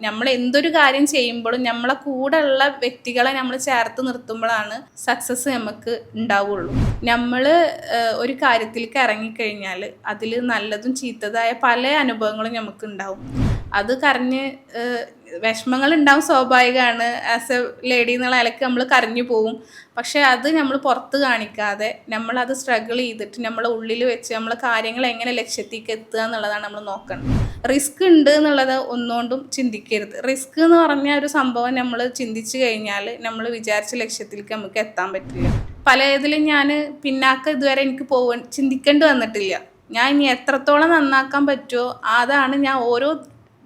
നമ്മൾ എന്തൊരു കാര്യം ചെയ്യുമ്പോഴും നമ്മളെ കൂടെ ഉള്ള വ്യക്തികളെ നമ്മൾ ചേർത്ത് നിർത്തുമ്പോഴാണ് സക്സസ് നമുക്ക് ഉണ്ടാവുള്ളൂ. നമ്മൾ ഒരു കാര്യത്തിലേക്ക് ഇറങ്ങിക്കഴിഞ്ഞാൽ അതിൽ നല്ലതും ചീത്തതായ പല അനുഭവങ്ങളും നമുക്ക് ഉണ്ടാവും അത് കരഞ്ഞ് വിഷമങ്ങൾ ഉണ്ടാവും സ്വാഭാവികമാണ്. ആസ് എ ലേഡി എന്നുള്ള നിലയ്ക്ക് നമ്മൾ കരഞ്ഞു പോവും. പക്ഷെ അത് നമ്മൾ പുറത്ത് കാണിക്കാതെ നമ്മളത് സ്ട്രഗിൾ ചെയ്തിട്ട് നമ്മളെ ഉള്ളിൽ വെച്ച് നമ്മൾ കാര്യങ്ങൾ എങ്ങനെ ലക്ഷ്യത്തേക്ക് എത്തുക എന്നുള്ളതാണ് നമ്മൾ നോക്കേണ്ടത്. റിസ്ക് ഉണ്ട് എന്നുള്ളത് ഒന്നുകൊണ്ടും ചിന്തിക്കരുത്. റിസ്ക് എന്ന് പറഞ്ഞ ഒരു സംഭവം നമ്മൾ ചിന്തിച്ചു കഴിഞ്ഞാൽ നമ്മൾ വിചാരിച്ച ലക്ഷ്യത്തിലേക്ക് നമുക്ക് എത്താൻ പറ്റില്ല. പല ഇതിലും ഞാൻ പിന്നാക്കം ഇതുവരെ എനിക്ക് പോവാൻ ചിന്തിക്കേണ്ടി വന്നിട്ടില്ല. ഞാൻ ഇനി എത്രത്തോളം നന്നാക്കാൻ പറ്റുമോ അതാണ് ഞാൻ ഓരോ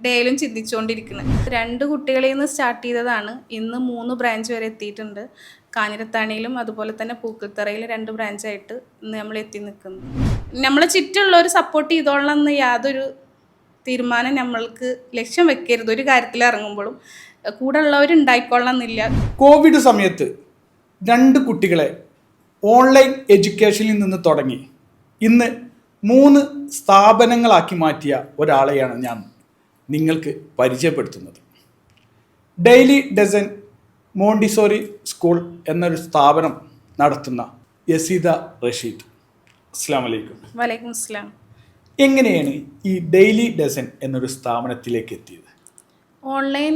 ഡേയിലും ചിന്തിച്ചുകൊണ്ടിരിക്കുന്നത് രണ്ട് കുട്ടികളിൽ നിന്ന് സ്റ്റാർട്ട് ചെയ്തതാണ്. ഇന്ന് മൂന്ന് ബ്രാഞ്ച് വരെ എത്തിയിട്ടുണ്ട്. കാഞ്ഞിരത്താണിയിലും അതുപോലെ തന്നെ പൂക്കൽത്തറയിലും രണ്ട് ബ്രാഞ്ചായിട്ട് ഇന്ന് നമ്മൾ എത്തി നിൽക്കുന്നു. നമ്മളെ ചുറ്റുള്ളവർ സപ്പോർട്ട് ചെയ്തോളണം എന്ന് യാതൊരു തീരുമാനം നമ്മൾക്ക് ലക്ഷ്യം വെക്കരുത്. ഒരു കാര്യത്തിൽ ഇറങ്ങുമ്പോഴും കൂടെ ഉള്ളവർ ഉണ്ടായിക്കൊള്ളണം എന്നില്ല കോവിഡ് സമയത്ത് രണ്ട് കുട്ടികളെ ഓൺലൈൻ എഡ്യൂക്കേഷനിൽ നിന്ന് തുടങ്ങി. ഇന്ന് മൂന്ന് സ്ഥാപനങ്ങളാക്കി മാറ്റിയ ഒരാളെയാണ് ഞാൻ. നിങ്ങൾക്ക് പരിചയപ്പെടുത്തുന്നത്. ഡെയിലി ഡസൻ മോണ്ടിസോറി സ്കൂൾ എന്നൊരു സ്ഥാപനം നടത്തുന്ന യസീദ റഷീദ്. അസ്സാം വലൈക്കും വലൈക്കും അസ്ലാം എങ്ങനെയാണ് ഈ ഡെയിലി ഡസൻ എന്നൊരു സ്ഥാപനത്തിലേക്ക് എത്തിയത്? ഓൺലൈൻ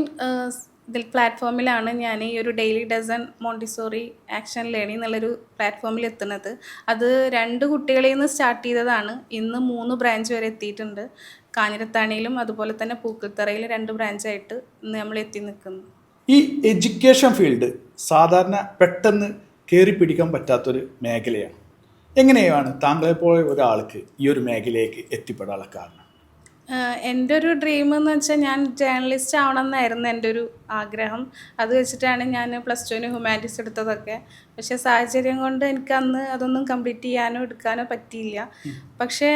ഇതിൽ പ്ലാറ്റ്ഫോമിലാണ് ഞാൻ ഈ ഒരു daily dozen Montessori action learning എന്നുള്ളൊരു പ്ലാറ്റ്ഫോമിൽ എത്തുന്നത്. അത് രണ്ട് കുട്ടികളിൽ നിന്ന് സ്റ്റാർട്ട് ചെയ്തതാണ്. ഇന്ന് മൂന്ന് ബ്രാഞ്ച് വരെ എത്തിയിട്ടുണ്ട്. കാഞ്ഞിരത്താണിയിലും അതുപോലെ തന്നെ പൂക്കൽത്തറയിലും രണ്ട് ബ്രാഞ്ചായിട്ട് ഇന്ന് നമ്മൾ എത്തി നിൽക്കുന്നു. ഈ എഡ്യൂക്കേഷൻ ഫീൽഡ് സാധാരണ പെട്ടെന്ന് കയറി പിടിക്കാൻ പറ്റാത്തൊരു മേഖലയാണ്. എങ്ങനെയാണ് താങ്കളെപ്പോലെ ഒരാൾക്ക് ഈ ഒരു മേഖലയിലേക്ക് എത്തിപ്പെടാനുള്ള കാരണം? എന്റെ ഒരു ഡ്രീം എന്ന് വെച്ചാൽ ഞാൻ ജേർണലിസ്റ്റ് ആവണം എന്നായിരുന്നു എന്റെ ഒരു ആഗ്രഹം. അത് വെച്ചിട്ടാണ് ഞാൻ പ്ലസ് ടുവിന് ഹ്യൂമാനിറ്റീസ് എടുത്തതൊക്കെ. പക്ഷേ സാഹചര്യം കൊണ്ട് എനിക്ക് അന്ന് അതൊന്നും കംപ്ലീറ്റ് ചെയ്യാനോ എടുക്കാനോ പറ്റിയില്ല. പക്ഷേ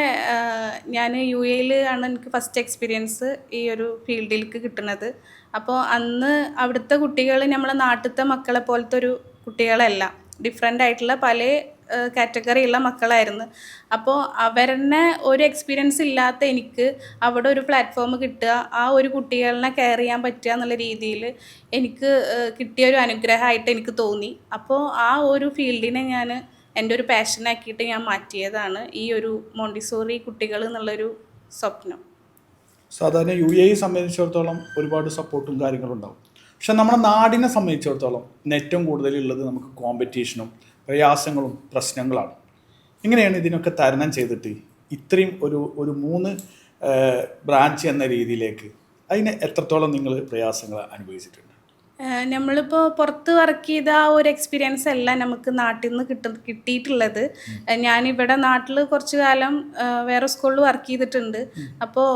ഞാൻ യു എയിൽ ആണ് എനിക്ക് ഫസ്റ്റ് എക്സ്പീരിയൻസ് ഈ ഒരു ഫീൽഡിലേക്ക് കിട്ടുന്നത് അപ്പോൾ അന്ന് അവിടുത്തെ കുട്ടികൾ നമ്മളെ നാട്ടിലത്തെ മക്കളെ പോലത്തെ ഒരു കുട്ടികളല്ല. ഡിഫറെന്റ് ആയിട്ടുള്ള പല കാറ്റഗറി ഉള്ള മക്കളായിരുന്നു. അപ്പോൾ അവരെന്നെ ഒരു എക്സ്പീരിയൻസ് ഇല്ലാത്ത എനിക്ക് അവിടെ ഒരു പ്ലാറ്റ്ഫോം കിട്ടുക ആ ഒരു കുട്ടികളെ കെയർ ചെയ്യാൻ പറ്റുക എന്നുള്ള രീതിയിൽ എനിക്ക് കിട്ടിയ ഒരു അനുഗ്രഹമായിട്ട് എനിക്ക് തോന്നി. അപ്പോൾ ആ ഒരു ഫീൽഡിനെ ഞാൻ എന്റെ ഒരു പാഷനാക്കിയിട്ട് ഞാൻ മാറ്റിയതാണ് ഈ ഒരു മോണ്ടിസോറി കുട്ടികൾ എന്നുള്ളൊരു സ്വപ്നം. സാധാരണ യു എ സംബന്ധിച്ചിടത്തോളം ഒരുപാട് സപ്പോർട്ടും കാര്യങ്ങളും ഉണ്ടാവും. പക്ഷെ നമ്മുടെ നാടിനെ സംബന്ധിച്ചിടത്തോളം ഏറ്റവും കൂടുതലുള്ളത് നമുക്ക് കോമ്പറ്റീഷനും പ്രയാസങ്ങളും പ്രശ്നങ്ങളാണ്. ഇങ്ങനെയാണ് ഇതിനൊക്കെ തരണം ചെയ്തിട്ട് ഇത്രയും ഒരു ഒരു മൂന്ന് ബ്രാഞ്ച് എന്ന രീതിയിലേക്ക് അതിന് എത്രത്തോളം നിങ്ങൾ പ്രയാസങ്ങൾ അനുഭവിച്ചിട്ടുണ്ട്? നമ്മളിപ്പോൾ പുറത്ത് വർക്ക് ചെയ്ത ആ ഒരു എക്സ്പീരിയൻസ് അല്ല നമുക്ക് നാട്ടിൽ നിന്ന് കിട്ട കിട്ടിയിട്ടുള്ളത്. ഞാനിവിടെ നാട്ടിൽ കുറച്ച് കാലം വേറെ സ്കൂളിൽ വർക്ക് ചെയ്തിട്ടുണ്ട്. അപ്പോൾ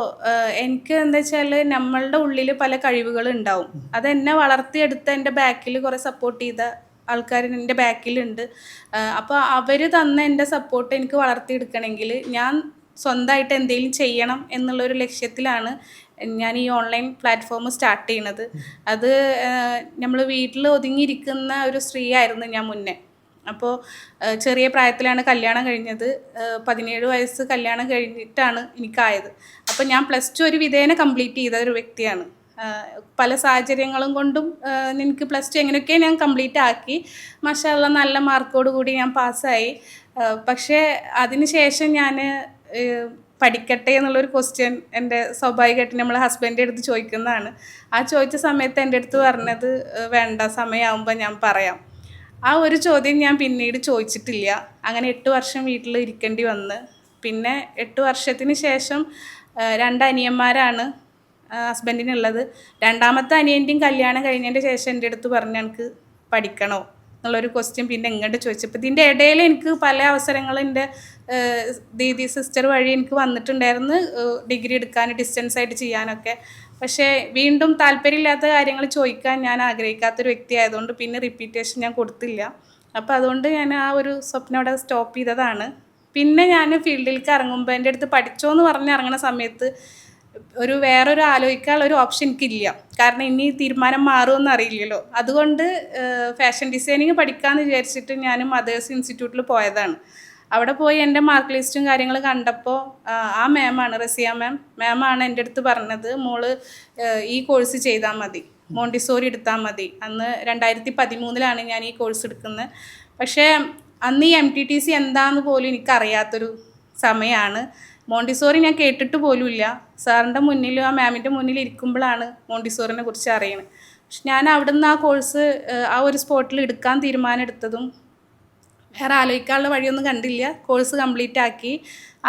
എനിക്ക് എന്താ വെച്ചാൽ നമ്മളുടെ ഉള്ളിൽ പല കഴിവുകൾ ഉണ്ടാവും. അതെന്നെ വളർത്തിയെടുത്ത് എന്റെ ബാക്കിൽ കുറേ സപ്പോർട്ട് ചെയ്ത ആൾക്കാർ എന്റെ ബാക്കിലുണ്ട്. അപ്പോൾ അവർ തന്ന എന്റെ സപ്പോർട്ട് എനിക്ക് വളർത്തിയെടുക്കണമെങ്കിൽ ഞാൻ സ്വന്തമായിട്ട് എന്തെങ്കിലും ചെയ്യണം എന്നുള്ളൊരു ലക്ഷ്യത്തിലാണ് ഞാൻ ഈ ഓൺലൈൻ പ്ലാറ്റ്ഫോം സ്റ്റാർട്ട് ചെയ്യണത്. അത് നമ്മൾ വീട്ടിൽ ഒതുങ്ങിയിരിക്കുന്ന ഒരു സ്ത്രീ ആയിരുന്നു ഞാൻ മുന്നേ. അപ്പോൾ ചെറിയ പ്രായത്തിലാണ് കല്യാണം കഴിഞ്ഞത്. പതിനേഴ് വയസ്സ് കല്യാണം കഴിഞ്ഞിട്ടാണ് എനിക്കായത്. അപ്പോൾ ഞാൻ പ്ലസ് ടു ഒരു വിധേന കംപ്ലീറ്റ് ചെയ്ത ഒരു വ്യക്തിയാണ്. പല സാഹചര്യങ്ങളും കൊണ്ടും എനിക്ക് പ്ലസ് ടു എങ്ങനെയൊക്കെ ഞാൻ കംപ്ലീറ്റ് ആക്കി. മഷാല്ല നല്ല മാർക്കോട് കൂടി ഞാൻ പാസ്സായി പക്ഷേ അതിന് ശേഷം ഞാൻ പഠിക്കട്ടെ എന്നുള്ളൊരു ക്വസ്റ്റ്യൻ എന്റെ സ്വാഭാവികമായിട്ട് നമ്മൾ ഹസ്ബൻഡിന്റെ അടുത്ത് ചോദിക്കുന്നതാണ്. ആ ചോദിച്ച സമയത്ത് എന്റെ അടുത്ത് പറഞ്ഞത് വേണ്ട സമയമാകുമ്പോൾ ഞാൻ പറയാം. ആ ഒരു ചോദ്യം ഞാൻ പിന്നീട് ചോദിച്ചിട്ടില്ല. അങ്ങനെ എട്ട് വർഷം വീട്ടിൽ ഇരിക്കേണ്ടി വന്ന്. പിന്നെ എട്ട് വർഷത്തിന് ശേഷം രണ്ട് അനിയന്മാരാണ്. ഹസ്ബൻഡിനുള്ളത് രണ്ടാമത്തെ അനിയന്റെയും കല്യാണം കഴിഞ്ഞതിന്റെ ശേഷം എന്റെ അടുത്ത് പറഞ്ഞു എനിക്ക് പഠിക്കണോ എന്നുള്ളൊരു ക്വസ്റ്റ്യൻ പിന്നെ ഇങ്ങോട്ട് ചോദിച്ചപ്പോൾ ഇതിന്റെ ഇടയിൽ എനിക്ക് പല അവസരങ്ങളും എന്റെ ദീദി സിസ്റ്റർ വഴി എനിക്ക് വന്നിട്ടുണ്ടായിരുന്നു. ഡിഗ്രി എടുക്കാൻ ഡിസ്റ്റൻസ് ആയിട്ട് ചെയ്യാനൊക്കെ. പക്ഷേ വീണ്ടും താല്പര്യമില്ലാത്ത കാര്യങ്ങൾ ചോദിക്കാൻ ഞാൻ ആഗ്രഹിക്കാത്തൊരു വ്യക്തി ആയതുകൊണ്ട് പിന്നെ റിപ്പീറ്റേഷൻ ഞാൻ കൊടുത്തില്ല. അപ്പോൾ അതുകൊണ്ട് ഞാൻ ആ ഒരു സ്വപ്നം അവിടെ സ്റ്റോപ്പ് ചെയ്തതാണ്. പിന്നെ ഞാൻ ഫീൽഡിലേക്ക് ഇറങ്ങുമ്പോൾ എന്റെ അടുത്ത് പഠിച്ചോ എന്ന് പറഞ്ഞ് ഇറങ്ങുന്ന സമയത്ത് ഒരു വേറൊരു ആലോചിക്കാനുള്ള ഒരു ഓപ്ഷൻ എനിക്കില്ല. കാരണം ഇനി തീരുമാനം മാറുമെന്ന് അറിയില്ലല്ലോ. അതുകൊണ്ട് ഫാഷൻ ഡിസൈനിങ് പഠിക്കാമെന്ന് വിചാരിച്ചിട്ട് ഞാൻ മദേഴ്സ് ഇൻസ്റ്റിറ്റ്യൂട്ടിൽ പോയതാണ്. അവിടെ പോയി എന്റെ മാർക്ക് ലിസ്റ്റും കാര്യങ്ങൾ കണ്ടപ്പോൾ ആ മാമാണ് റസിയ മാം മാമാണ് എന്റെ അടുത്ത് പറഞ്ഞത് മോൾ ഈ കോഴ്സ് ചെയ്താൽ മതി. മോണ്ടിസോറി എടുത്താൽ മതി. അന്ന് രണ്ടായിരത്തി പതിമൂന്നിലാണ് ഞാൻ ഈ കോഴ്സ് എടുക്കുന്നത്. പക്ഷേ അന്ന് ഈ എം ടി ടി സി എന്താണെന്ന് പോലും എനിക്കറിയാത്തൊരു സമയമാണ് മോണ്ടിസോറി ഞാൻ കേട്ടിട്ട് പോലുമില്ല. സാറിന്റെ മുന്നിലും ആ മാമിന്റെ മുന്നിൽ ഇരിക്കുമ്പോഴാണ് മോണ്ടിസോറിനെ കുറിച്ച് അറിയുന്നത് പക്ഷെ ഞാൻ അവിടുന്ന് ആ കോഴ്സ് ആ ഒരു സ്പോട്ടിൽ എടുക്കാൻ തീരുമാനം എടുത്തതും വേറെ ആലോചിക്കാനുള്ള വഴിയൊന്നും കണ്ടില്ല. കോഴ്സ് കംപ്ലീറ്റ് ആക്കി.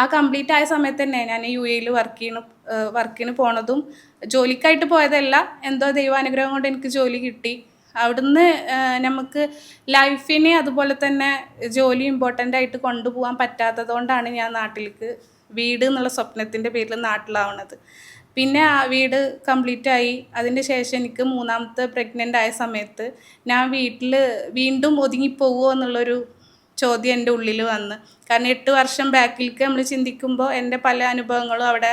ആ കംപ്ലീറ്റ് ആയ സമയത്ത് തന്നെ ഞാൻ യു എയിൽ വർക്ക് ചെയ്യണ വർക്കിന് പോണതും ജോലിക്കായിട്ട് പോയതല്ല എന്തോ ദൈവാനുഗ്രഹം കൊണ്ട് എനിക്ക് ജോലി കിട്ടി. അവിടുന്ന് നമുക്ക് ലൈഫിനെ അതുപോലെ തന്നെ ജോലി ഇമ്പോർട്ടന്റ് ആയിട്ട് കൊണ്ടുപോകാൻ പറ്റാത്തത് കൊണ്ടാണ് ഞാൻ നാട്ടിലേക്ക് വീട് എന്നുള്ള സ്വപ്നത്തിന്റെ പേരിൽ നാട്ടിലാവണത്. പിന്നെ ആ വീട് കംപ്ലീറ്റ് ആയി. അതിന്റെ ശേഷം എനിക്ക് മൂന്നാമത്തെ പ്രഗ്നന്റ് ആയ സമയത്ത് ഞാൻ വീട്ടിൽ വീണ്ടും ഒതുങ്ങിപ്പോകുമോ എന്നുള്ളൊരു ചോദ്യം എന്റെ ഉള്ളിൽ വന്ന്. കാരണം എട്ട് വർഷം ബാക്കിലേക്ക് നമ്മൾ ചിന്തിക്കുമ്പോൾ എന്റെ പല അനുഭവങ്ങളും അവിടെ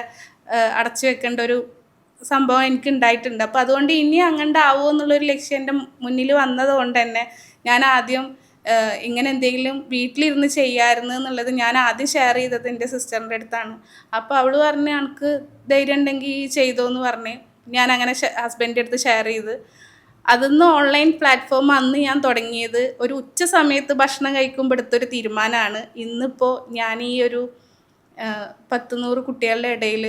അടച്ചു വെക്കേണ്ട ഒരു സംഭവം എനിക്ക് ഉണ്ടായിട്ടുണ്ട് അപ്പോൾ അതുകൊണ്ട് ഇനി അങ്ങനെ ആവുമോ എന്നുള്ളൊരു ലക്ഷ്യം എന്റെ മുന്നിൽ വന്നത് കൊണ്ട് തന്നെ ഞാൻ ആദ്യം ഇങ്ങനെ എന്തെങ്കിലും വീട്ടിലിരുന്ന് ചെയ്യാമായിരുന്നു എന്നുള്ളത് ഞാൻ ആദ്യം ഷെയർ ചെയ്തത് എന്റെ സിസ്റ്ററിന്റെ അടുത്താണ്. അപ്പോൾ അവൾ പറഞ്ഞ് എനിക്ക് ധൈര്യം ഉണ്ടെങ്കിൽ ചെയ്തോ എന്ന് പറഞ്ഞ് ഞാൻ അങ്ങനെ ഹസ്ബൻഡിന്റെ അടുത്ത് ഷെയർ ചെയ്ത്. അതിന്ന് ഓൺലൈൻ പ്ലാറ്റ്ഫോം അന്ന് ഞാൻ തുടങ്ങിയത് ഒരു ഉച്ച സമയത്ത് ഭക്ഷണം കഴിക്കുമ്പോൾ എടുത്തൊരു തീരുമാനമാണ് ഇന്നിപ്പോൾ ഞാൻ ഈ ഒരു പത്ത് നൂറ് കുട്ടികളുടെ ഇടയിൽ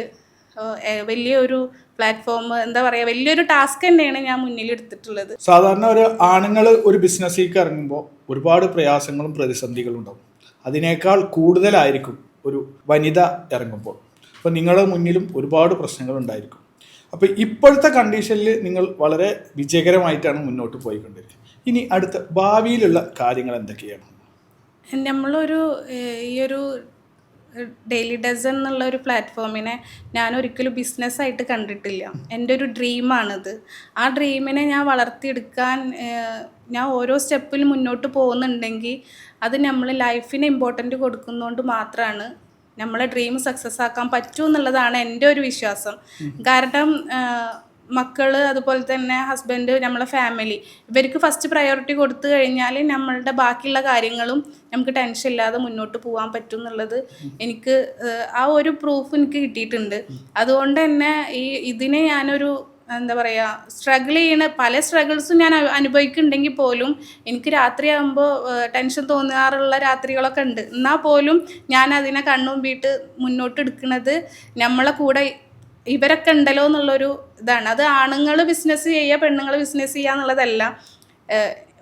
വലിയൊരു പ്ലാറ്റ്ഫോം എന്താ പറയുക വലിയൊരു ടാസ്ക് തന്നെയാണ് ഞാൻ മുന്നിൽ എടുത്തിട്ടുള്ളത്. സാധാരണ ഒരു ആണുങ്ങൾ ഒരു ബിസിനസ്സിലേക്ക് ഇറങ്ങുമ്പോൾ ഒരുപാട് പ്രയാസങ്ങളും പ്രതിസന്ധികളും ഉണ്ടാവും. അതിനേക്കാൾ കൂടുതലായിരിക്കും ഒരു വനിത ഇറങ്ങുമ്പോൾ. അപ്പോൾ നിങ്ങളുടെ മുന്നിലും ഒരുപാട് പ്രശ്നങ്ങൾ ഉണ്ടായിരിക്കും. അപ്പോൾ ഇപ്പോഴത്തെ കണ്ടീഷനിൽ നിങ്ങൾ വളരെ വിജയകരമായിട്ടാണ് മുന്നോട്ട് പോയിക്കൊണ്ടിരിക്കുന്നത്. ഇനി അടുത്ത ഭാവിയിലുള്ള കാര്യങ്ങൾ എന്തൊക്കെയാണ്? നമ്മളൊരു ഈയൊരു ഈ ഒരു ഡെയിലി ഡസൺ എന്നുള്ള ഒരു പ്ലാറ്റ്ഫോമിനെ ഞാൻ ഒരിക്കലും ബിസിനസ്സായിട്ട് കണ്ടിട്ടില്ല. എന്റെ ഒരു ഡ്രീമാണിത് ആ ഡ്രീമിനെ ഞാൻ വളർത്തിയെടുക്കാൻ ഞാൻ ഓരോ സ്റ്റെപ്പിൽ മുന്നോട്ട് പോകുന്നുണ്ടെങ്കിൽ അത് നമ്മൾ ലൈഫിന് ഇമ്പോർട്ടന്റ് കൊടുക്കുന്നതുകൊണ്ട് മാത്രമാണ് നമ്മളെ ഡ്രീം സക്സസ് ആക്കാൻ പറ്റൂ എന്നുള്ളതാണ് എന്റെ ഒരു വിശ്വാസം. കാരണം മക്കൾ അതുപോലെ തന്നെ ഹസ്ബൻഡ് നമ്മളെ ഫാമിലി ഇവർക്ക് ഫസ്റ്റ് പ്രയോറിറ്റി കൊടുത്തു കഴിഞ്ഞാൽ നമ്മളുടെ ബാക്കിയുള്ള കാര്യങ്ങളും നമുക്ക് ടെൻഷൻ ഇല്ലാതെ മുന്നോട്ട് പോകാൻ പറ്റും എന്നുള്ളത് എനിക്ക് ആ ഒരു പ്രൂഫ് എനിക്ക് കിട്ടിയിട്ടുണ്ട്. അതുകൊണ്ട് തന്നെ ഈ ഇതിനെ ഞാനൊരു എന്താ പറയുക സ്ട്രഗിൾ ചെയ്യണ പല സ്ട്രഗിൾസും ഞാൻ അനു- അനുഭവിക്കുന്നുണ്ടെങ്കിൽ പോലും എനിക്ക് രാത്രിയാകുമ്പോൾ ടെൻഷൻ തോന്നാറുള്ള രാത്രികളൊക്കെ ഉണ്ട്. എന്നാൽ പോലും ഞാൻ അതിനെ കണ്ണും വീട്ട് മുന്നോട്ട് എടുക്കുന്നത് നമ്മളെ കൂടെ ഇവരൊക്കെ ഉണ്ടല്ലോ എന്നുള്ളൊരു ഇതാണ്. അത് ആണുങ്ങൾ ബിസിനസ് ചെയ്യുക പെണ്ണുങ്ങൾ ബിസിനസ് ചെയ്യുക എന്നുള്ളതല്ല.